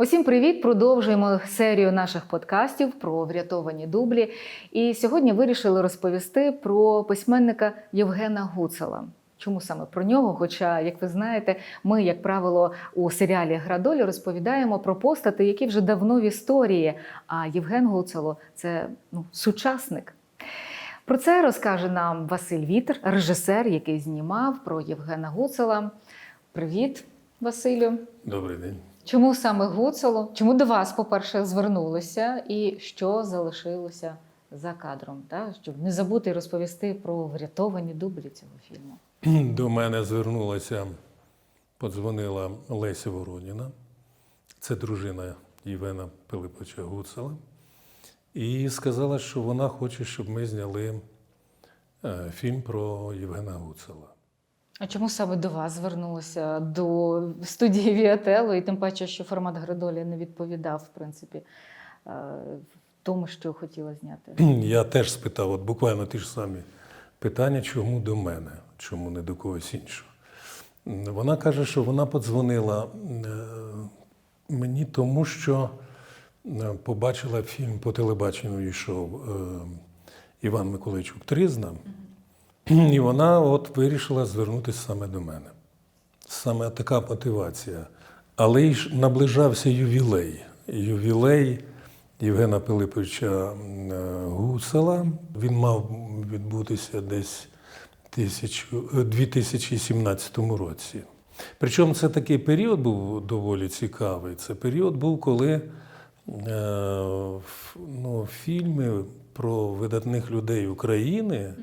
Усім привіт! Продовжуємо серію наших подкастів про врятовані дублі. І сьогодні вирішили розповісти про письменника Євгена Гуцела. Чому саме про нього? Хоча, як ви знаєте, ми, як правило, у серіалі Градолі розповідаємо про постати, які вже давно в історії. А Євген Гуцело це ну, сучасник. Про це розкаже нам Василь Вітер, режисер, який знімав про Євгена Гуцела. Привіт, Василю! Добрий день. Чому саме Гуцело? Чому до вас, по-перше, звернулися, і що залишилося за кадром? Та? Щоб не забути розповісти про врятовані дублі цього фільму. До мене звернулася, подзвонила Леся Вороніна, це дружина Євгена Пилиповича Гуцела, і сказала, що вона хоче, щоб ми зняли е, фільм про Євгена Гуцела. А чому саме до вас звернулися до студії Віатело, і тим паче, що формат Градолі не відповідав, в принципі, е, тому, що хотіла зняти? Я теж спитав, от буквально ті ж самі питання, чому до мене, чому не до когось іншого. Вона каже, що вона подзвонила е, мені, тому що е, побачила фільм по телебаченню йшов Іван Миколайчук Тризна, і вона от вирішила звернутися саме до мене. Саме така мотивація. Але й наближався ювілей. Ювілей Євгена Пилиповича е, Гусела. Він мав відбутися десь тисячу- е, 2017 році. Причому це такий період був доволі цікавий. Це період був, коли е, ну, фільми про видатних людей України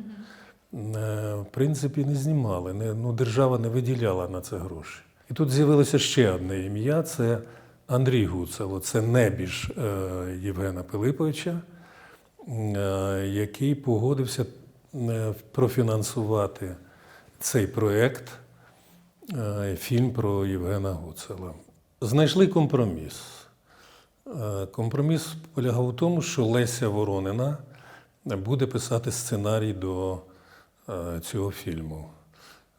в принципі не знімали. Не, ну, держава не виділяла на це гроші. І тут з'явилося ще одне ім'я це Андрій Гуцело, це небіж е, Євгена Пилиповича, е, який погодився е, профінансувати цей проєкт, е, фільм про Євгена Гуцела. Знайшли компроміс. Е, Компроміс полягав у тому, що Леся Воронина буде писати сценарій до е, цього фільму.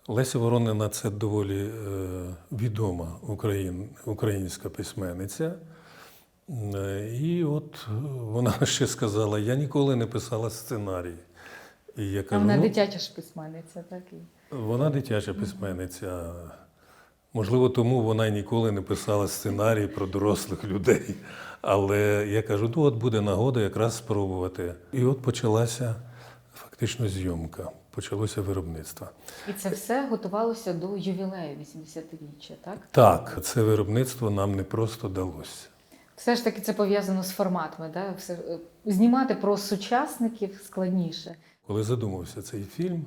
Леся Воронина це доволі е, відома українська письменниця. Е, І от вона ще сказала: я ніколи не писала сценарій. І я А кажу, вона «Ну, дитяча ж письменниця, так вона дитяча письменниця. Можливо, тому вона й ніколи не писала сценарій про дорослих людей. Але я кажу, ну от буде нагода якраз спробувати. І от почалася фактично зйомка, почалося виробництво. І це все готувалося до ювілею 80-річчя, так? Так, це виробництво нам не просто далося. Все ж таки це пов'язано з форматами, да? Все, е, знімати про сучасників складніше. Коли задумався цей фільм,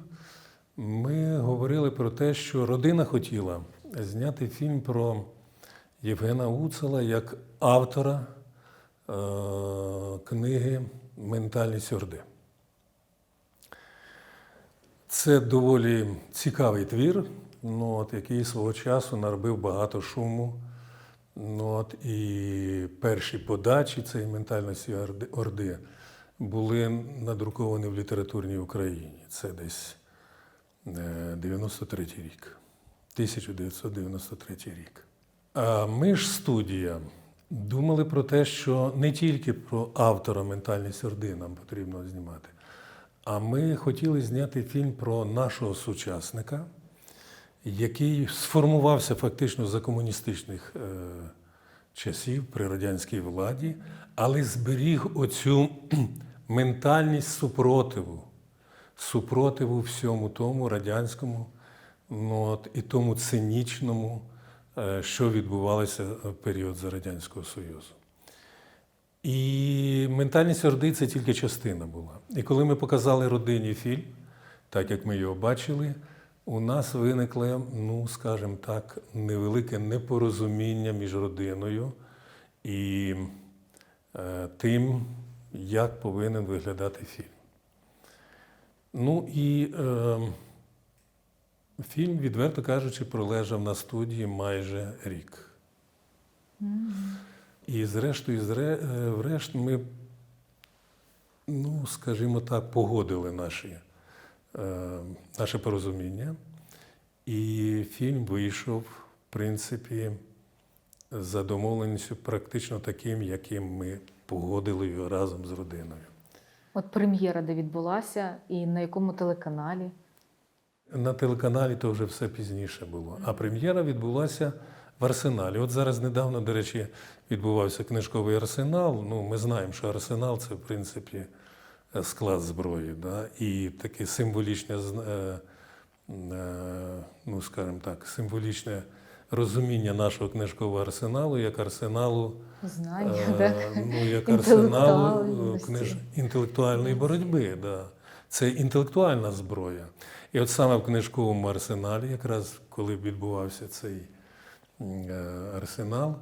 ми говорили про те, що родина хотіла зняти фільм про Євгена Гуцела як автора е- книги Ментальність Орди. Це доволі цікавий твір, ну, от, який свого часу наробив багато шуму. Ну, от, і перші подачі цієї ментальності Орди- були надруковані в літературній Україні. Це десь е, 93 рік, 1993 рік. А ми ж студія думали про те, що не тільки про автора ментальність Орди нам потрібно знімати, а ми хотіли зняти фільм про нашого сучасника, який сформувався фактично за комуністичних е, часів при радянській владі, але зберіг оцю ментальність супротиву, супротиву всьому тому радянському ну, от, і тому цинічному, е, що відбувалося в період за Радянського Союзу. І ментальність Орди це тільки частина була. І коли ми показали родині фільм, так як ми його бачили, у нас виникло, ну, скажімо так, невелике непорозуміння між родиною і е, тим, як повинен виглядати фільм. Ну і е, фільм, відверто кажучи, пролежав на студії майже рік. І зрештою, зре, е, ми, ну, скажімо так, погодили наші, е, наше порозуміння. І фільм вийшов, в принципі, за домовленістю, практично таким, яким ми погодили його разом з родиною. От прем'єра, де відбулася, і на якому телеканалі? На телеканалі то вже все пізніше було. А прем'єра відбулася в арсеналі. От зараз недавно, до речі, відбувався книжковий арсенал. Ну, ми знаємо, що арсенал це в принципі склад зброї. Да? І таке символічне, е, е, ну скажімо так, символічне розуміння нашого книжкового арсеналу як арсеналу. Знання, Е, да? Ну, як арсенал е, книж... інтелектуальної боротьби. Да. Це інтелектуальна зброя. І от саме в книжковому арсеналі, якраз коли відбувався цей е, арсенал,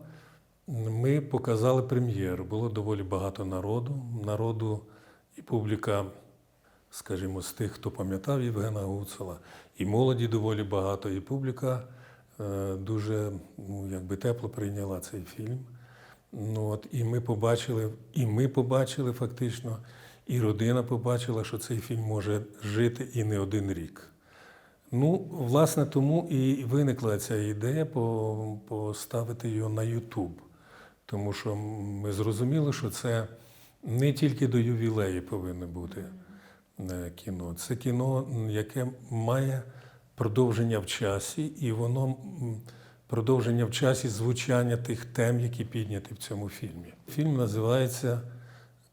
ми показали прем'єру. Було доволі багато народу. Народу і публіка, скажімо, з тих, хто пам'ятав Євгена Гуцула, і молоді доволі багато, і публіка е, дуже ну, якби тепло прийняла цей фільм. Ну, от, і ми побачили, і ми побачили фактично, і родина побачила, що цей фільм може жити і не один рік. Ну, власне, тому і виникла ця ідея поставити його на Ютуб. Тому що ми зрозуміли, що це не тільки до ювілею повинно бути е, кіно. Це кіно, яке має продовження в часі, і воно продовження в часі звучання тих тем, які підняті в цьому фільмі. Фільм називається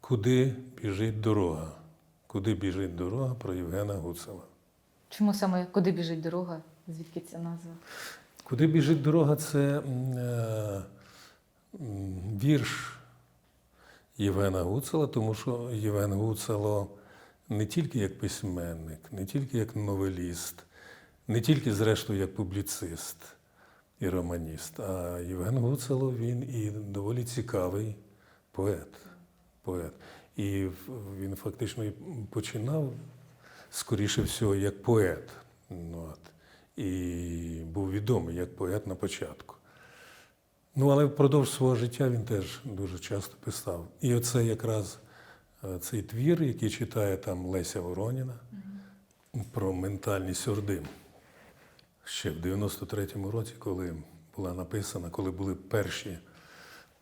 Куди біжить дорога? Куди біжить дорога про Євгена Гуцела. Чому саме куди біжить дорога? Звідки ця назва? Куди біжить дорога це е, вірш Євгена Гуцела, тому що Євген Гуцело не тільки як письменник, не тільки як новеліст, не тільки, зрештою, як публіцист і романіст, а Євген Гуцело він і доволі цікавий поет. поет. І він фактично починав, скоріше всього, як поет. Ну, от. І був відомий як поет на початку. Ну, але впродовж свого життя він теж дуже часто писав. І оце якраз е, цей твір, який читає там Леся Вороніна про ментальність орди. Ще в 93-му році, коли була написана, коли були перші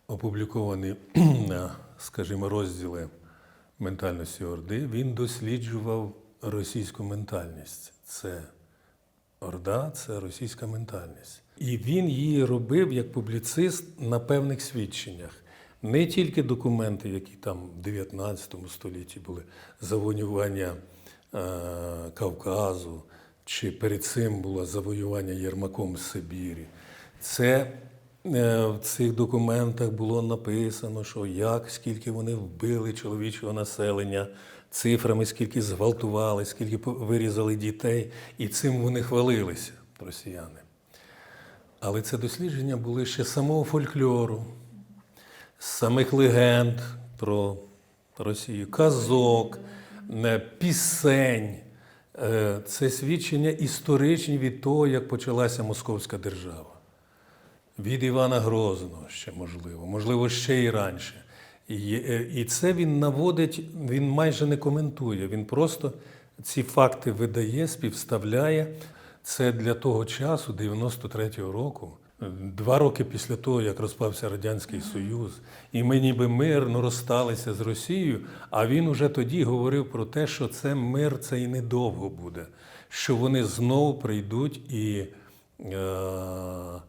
опубліковані, скажімо, розділи ментальності Орди, він досліджував російську ментальність. Це Орда це російська ментальність. І він її робив як публіцист на певних свідченнях. Не тільки документи, які там в 19 столітті були, завоювання е, Кавказу, чи перед цим було завоювання Єрмаком Сибірі. Це е, в цих документах було написано, що як, скільки вони вбили чоловічого населення, цифрами, скільки зґвалтували, скільки вирізали дітей, і цим вони хвалилися, росіяни. Але це дослідження були ще самого фольклору, самих легенд про Росію, казок, е, пісень. Е, Це свідчення історичні від того, як почалася Московська держава. Від Івана Грозного ще можливо, можливо, ще і раніше. І, е, це він наводить, він майже не коментує, він просто ці факти видає, співставляє. Це для того часу, 93-го року, два роки після того, як розпався Радянський Союз, і ми ніби мирно розсталися з Росією, а він уже тоді говорив про те, що це мир це і недовго буде, що вони знову прийдуть і. Е-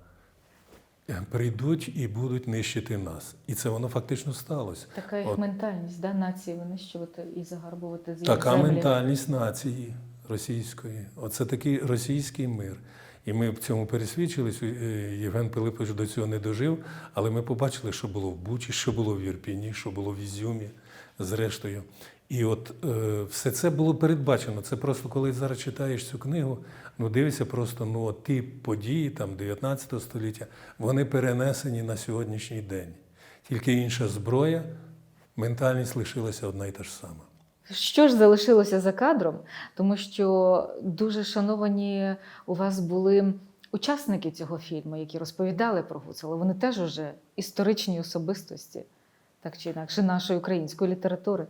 прийдуть і будуть нищити нас. І це воно фактично сталося. Така їх От. ментальність, да? нації винищувати і загарбувати з Така ментальність нації російської. Оце такий російський мир. І ми в цьому пересвідчились. Е, Євген Пилипович до цього не дожив, але ми побачили, що було в Бучі, що було в Єрпіні, що було в Ізюмі, зрештою. І от е, все це було передбачено. Це просто коли зараз читаєш цю книгу, ну дивишся просто ну, от ті події там 19 століття, вони перенесені на сьогоднішній день. Тільки інша зброя, ментальність лишилася одна і та ж сама. Що ж залишилося за кадром? Тому що дуже шановані у вас були учасники цього фільму, які розповідали про Гуцела. Вони теж уже історичні особистості, так чи інакше, нашої української літератури.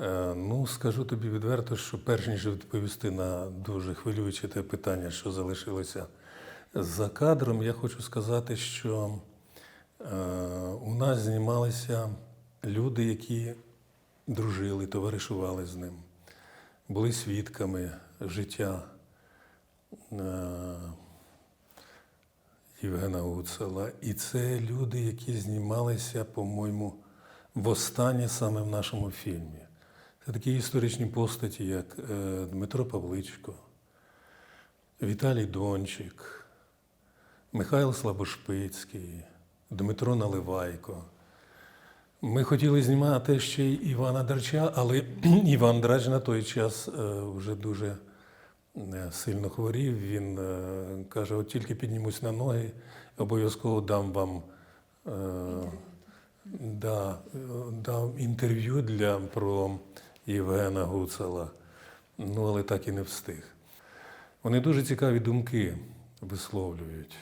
Е, Ну, скажу тобі відверто, що перш ніж відповісти на дуже хвилююче те питання, що залишилося за кадром, я хочу сказати, що Е, У нас знімалися люди, які дружили, товаришували з ним, були свідками життя е, Євгена Гуцела. І це люди, які знімалися, по-моєму, востаннє саме в нашому фільмі. Такі історичні постаті, як е, Дмитро Павличко, Віталій Дончик, Михайло Слабошпицький, Дмитро Наливайко. Ми хотіли знімати ще й Івана Дерча, але Іван Драч на той час е, вже дуже е, сильно хворів. Він каже: от тільки піднімусь на ноги, обов'язково дам вам е, да, дав інтерв'ю для, про Євгена Гуцела. Ну, але так і не встиг. Вони дуже цікаві думки висловлюють.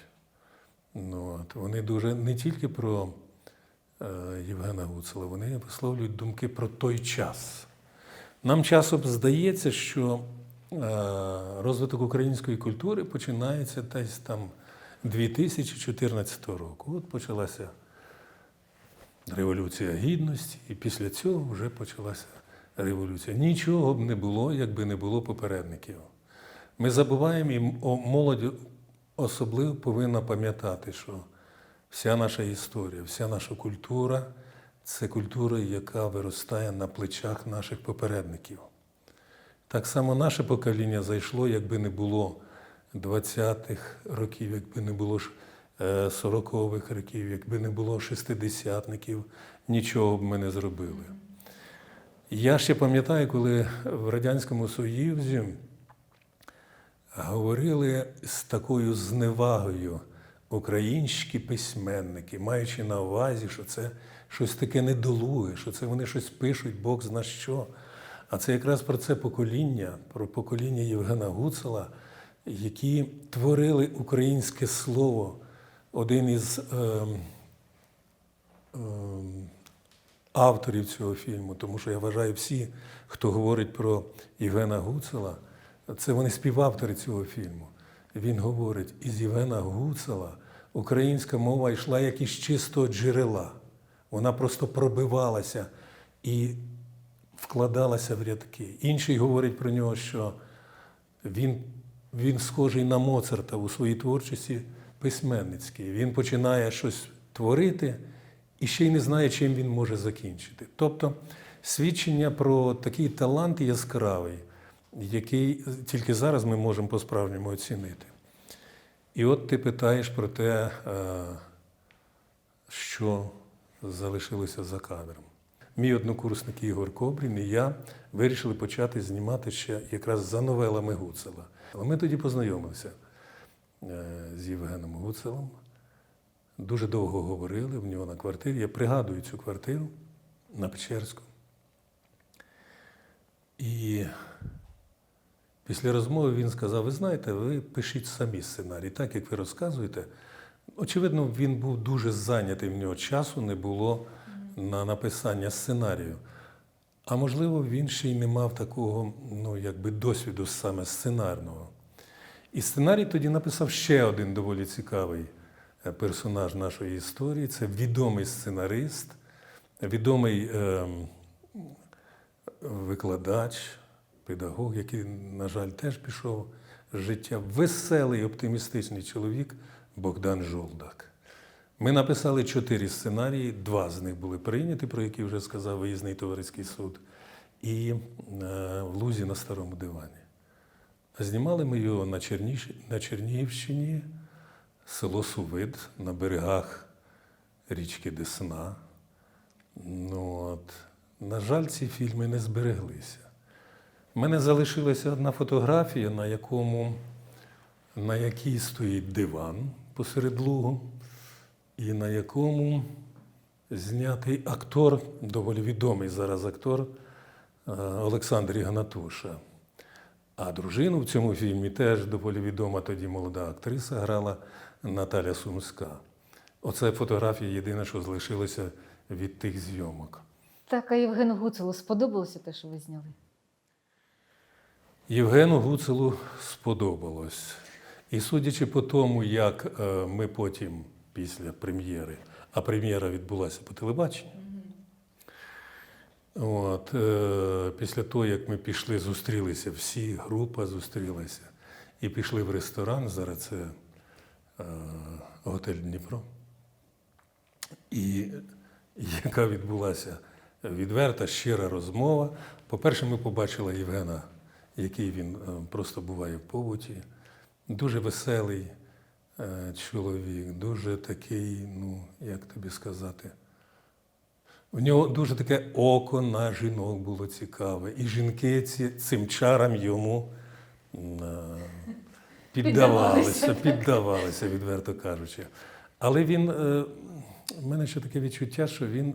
Ну, от. Вони дуже не тільки про е, Євгена Гуцела, вони висловлюють думки про той час. Нам часом здається, що е, розвиток української культури починається десь там 2014 року. От почалася Революція Гідності, і після цього вже почалася революція. Нічого б не було, якби не було попередників. Ми забуваємо, і молодь особливо повинна пам'ятати, що вся наша історія, вся наша культура це культура, яка виростає на плечах наших попередників. Так само наше покоління зайшло, якби не було 20-х років, якби не було ж, е, 40-х років, якби не було шестидесятників, нічого б ми не зробили. Я ще пам'ятаю, коли в Радянському Союзі говорили з такою зневагою українські письменники, маючи на увазі, що це щось таке недолуге, що це вони щось пишуть, Бог зна що. А це якраз про це покоління, про покоління Євгена Гуцела, які творили українське слово. Один із ем, ем, авторів цього фільму, тому що я вважаю, всі, хто говорить про Євгена Гуцела, це вони співавтори цього фільму. Він говорить, із Євгена Гуцела українська мова йшла як із чистого джерела. Вона просто пробивалася і вкладалася в рядки. Інший говорить про нього, що він, він схожий на Моцарта у своїй творчості письменницькій. Він починає щось творити і ще й не знає, чим він може закінчити. Тобто свідчення про такий талант яскравий, який тільки зараз ми можемо по-справжньому оцінити. І от ти питаєш про те, е, що залишилося за кадром. Мій однокурсник Ігор Кобрін і я вирішили почати знімати ще якраз за новелами Гуцела. Ми тоді познайомилися е, з Євгеном Гуцелом. Дуже довго говорили в нього на квартирі. Я пригадую цю квартиру на Печерську. І після розмови він сказав: ви знаєте, ви пишіть самі сценарій, так як ви розказуєте. Очевидно, він був дуже зайнятий, в нього часу не було на написання сценарію. А можливо, він ще й не мав такого ну, якби досвіду саме сценарного. І сценарій тоді написав ще один доволі цікавий персонаж нашої історії. Це відомий сценарист, відомий е, викладач, педагог, який, на жаль, теж пішов з життя. Веселий, оптимістичний чоловік Богдан Жолдак. Ми написали чотири сценарії, два з них були прийняті, про які вже сказав виїзний товариський суд, і е, в Лузі на старому дивані. Знімали ми його на, Черніш... на Чернігівщині, село Сувид, на берегах річки Десна. Ну, от. На жаль, ці фільми не збереглися. У мене залишилася одна фотографія, на, якому, на якій стоїть диван посеред лугу, і на якому знятий актор, доволі відомий зараз актор е, Олександр Ігнатуша. А дружину в цьому фільмі теж доволі відома тоді молода актриса грала Наталя Сумська. Оце фотографія єдине, що залишилося від тих зйомок. Так, а Євгену Гуцелу сподобалося те, що ви зняли? Євгену Гуцелу сподобалось. І судячи по тому, як е, ми потім, після прем'єри, а прем'єра відбулася по телебаченню. От, е, після того, як ми пішли, зустрілися, всі, група зустрілася, і пішли в ресторан, зараз це готель Дніпро. І яка відбулася відверта, щира розмова. По-перше, ми побачили Євгена, який він е, просто буває в побуті. Дуже веселий е, чоловік, дуже такий, ну, як тобі сказати. У нього дуже таке око на жінок було цікаве. І жінки ці, цим чарам йому е, піддавалися, піддавалися, відверто кажучи. Але він, е, в мене ще таке відчуття, що він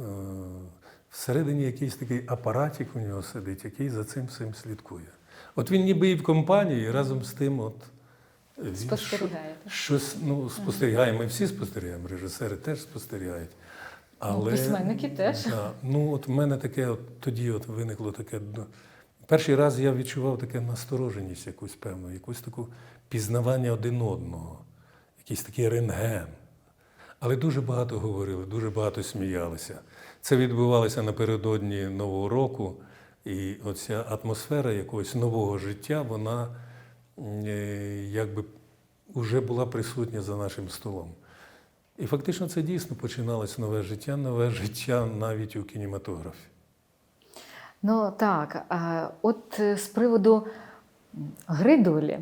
е, всередині якийсь такий апаратик у нього сидить, який за цим всім слідкує. От він ніби і в компанії, і разом з тим, от він що- щось ну, спостерігаємо. Ми всі спостерігаємо, режисери теж спостерігають. Але, письменники теж. Да, ну, от в мене таке, от, тоді от виникло таке. Перший раз я відчував таке настороженість якусь певну, якусь таку пізнавання один одного, якийсь такий рентген. Але дуже багато говорили, дуже багато сміялися. Це відбувалося напередодні Нового року, і оця атмосфера якогось нового життя, вона е, якби вже була присутня за нашим столом. І фактично це дійсно починалось нове життя, нове життя навіть у кінематографі. Ну так, от е, з приводу гри долі.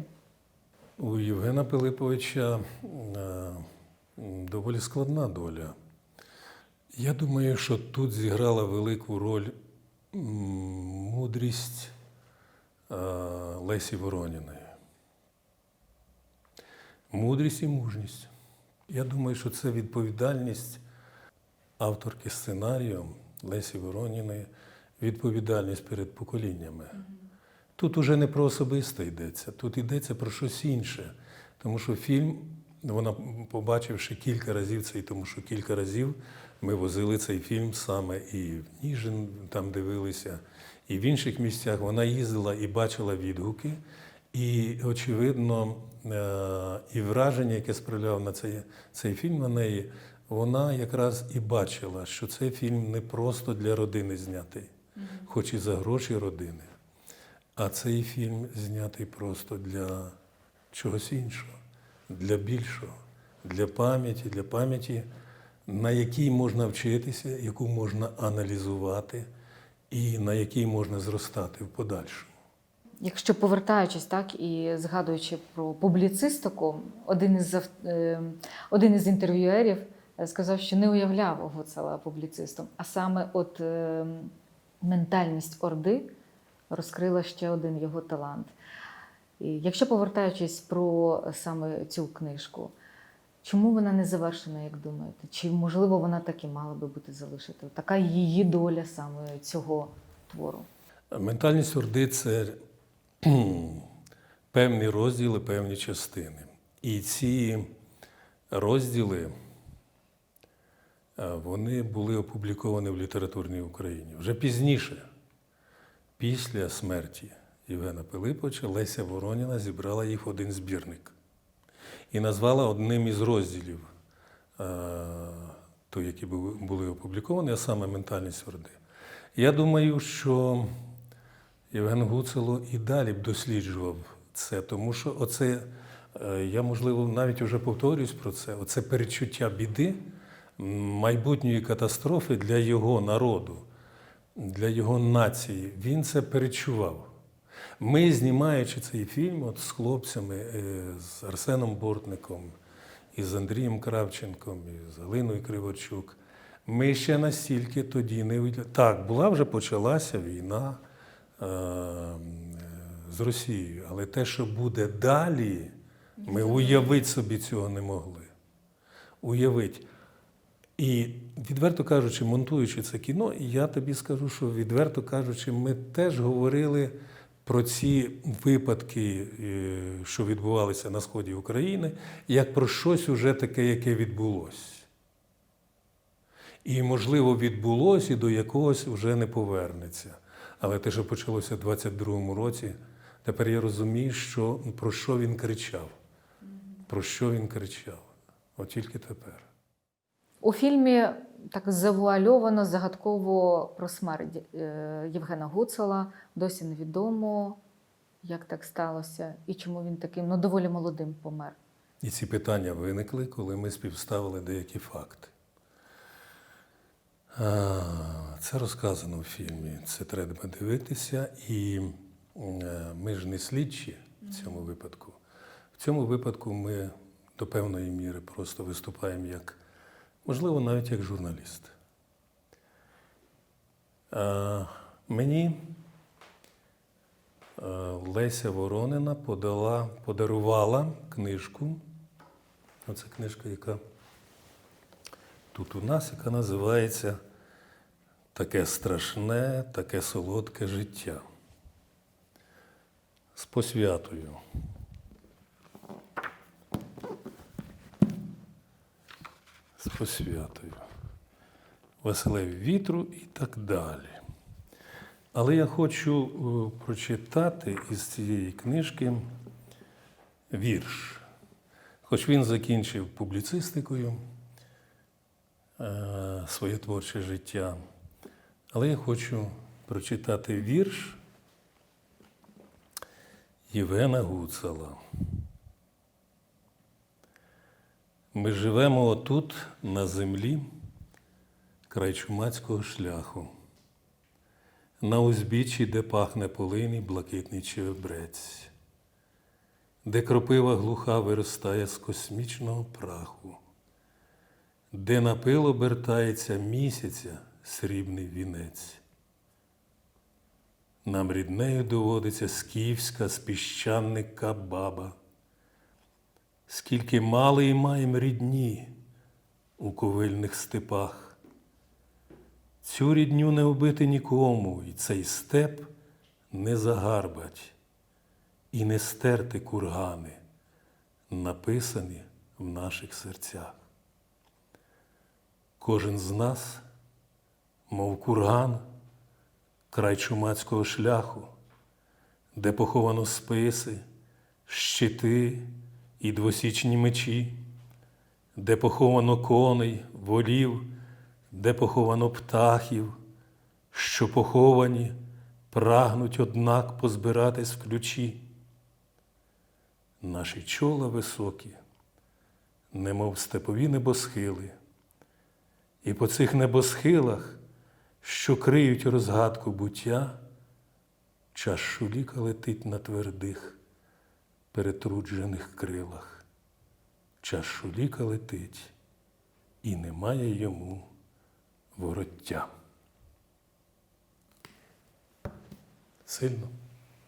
У Євгена Пилиповича е, доволі складна доля. Я думаю, що тут зіграла велику роль мудрість е, Лесі Вороніної. Мудрість і мужність. Я думаю, що це відповідальність авторки сценарію Лесі Вороніної, відповідальність перед поколіннями. Тут уже не про особисте йдеться, тут йдеться про щось інше. Тому що фільм, вона, побачивши кілька разів цей, тому що кілька разів ми возили цей фільм саме і в Ніжин там дивилися, і в інших місцях вона їздила і бачила відгуки. І, очевидно, е, і враження, яке справляв на цей, цей фільм на неї, вона якраз і бачила, що цей фільм не просто для родини знятий, хоч і за гроші родини. А цей фільм знятий просто для чогось іншого, для більшого, для пам'яті, для пам'яті, на якій можна вчитися, яку можна аналізувати і на якій можна зростати в подальшому. Якщо повертаючись так і згадуючи про публіцистику, один із е, один із інтерв'юерів е, сказав, що не уявляв Гуцела публіцистом, а саме от е, ментальність Орди розкрила ще один його талант. І якщо повертаючись про саме цю книжку, чому вона не завершена, як думаєте? Чи можливо вона так і мала би бути залишити? Така її доля саме цього твору? Ментальність Орди це певні розділи, певні частини. І ці розділи вони були опубліковані в літературній Україні. Вже пізніше, після смерті Євгена Пилиповича, Леся Вороніна зібрала їх в один збірник і назвала одним із розділів, е, той, які були опубліковані, а саме ментальність Орди. Я думаю, що Євген Гуцело і далі б досліджував це, тому що оце, е, я можливо навіть вже повторююсь про це, оце перечуття біди, майбутньої катастрофи для його народу, для його нації. Він це перечував. Ми, знімаючи цей фільм от з хлопцями, е, з Арсеном Бортником, і з Андрієм Кравченком, і з Галиною Кривочук, ми ще настільки тоді не виділи. Так, була вже почалася війна е, з Росією, але те, що буде далі, ми уявити собі цього не могли. Уявити. І відверто кажучи, монтуючи це кіно, я тобі скажу, що відверто кажучи, ми теж говорили про ці випадки, е, що відбувалися на сході України, як про щось уже таке, яке відбулося. І, можливо, відбулося і до якогось вже не повернеться. Але те, що почалося в 22-му році, тепер я розумію, що, про що він кричав. Про що він кричав. От тільки тепер. У фільмі так завуальовано, загадково про смерть е, Євгена Гуцела. Досі невідомо, як так сталося і чому він таким ну, доволі молодим помер. І ці питання виникли, коли ми співставили деякі факти. А, Це розказано в фільмі, це треба дивитися. І е, ми ж не слідчі в цьому випадку. В цьому випадку ми до певної міри просто виступаємо як, можливо, навіть як журналіст. А, Мені е, Леся Воронина подала, подарувала книжку. Оце книжка, яка тут у нас, яка називається Таке страшне, таке солодке життя. З посвятою. Посвятою. Василеві вітру і так далі. Але я хочу е, прочитати із цієї книжки вірш. Хоч він закінчив публіцистикою е, своє творче життя, але я хочу прочитати вірш Євгена Гуцала. Ми живемо отут, на землі, край чумацького шляху, на узбіччі, де пахне полин і блакитний чебрець де кропива глуха виростає з космічного праху, де на пил обертається місяця срібний вінець. Нам ріднею доводиться скіфська з піщаника баба, скільки мали і маєм рідні у ковильних степах. Цю рідню не вбити нікому, і цей степ не загарбать і не стерти кургани, написані в наших серцях. Кожен з нас, мов курган, край чумацького шляху, де поховано списи, щити і двосічні мечі, де поховано коней, волів, де поховано птахів, що поховані, прагнуть, однак позбиратись в ключі. Наші чола високі, немов степові небосхили, і по цих небосхилах, що криють розгадку буття, час шуліка летить на твердих, перетруджених крилах. Час шуліка летить, і немає йому вороття. Сильно,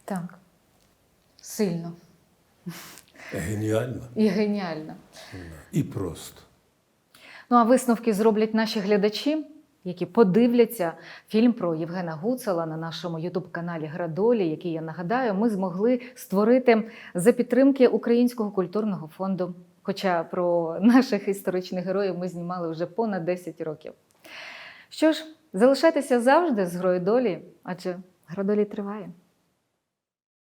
Так, сильно геніально і геніально. і просто. Ну а висновки зроблять наші глядачі, які подивляться фільм про Євгена Гуцела на нашому ютуб-каналі Градолі, який я нагадаю, ми змогли створити за підтримки Українського культурного фонду. Хоча про наших історичних героїв ми знімали вже понад 10 років. Що ж, залишайтеся завжди з грою долі, адже градолі триває.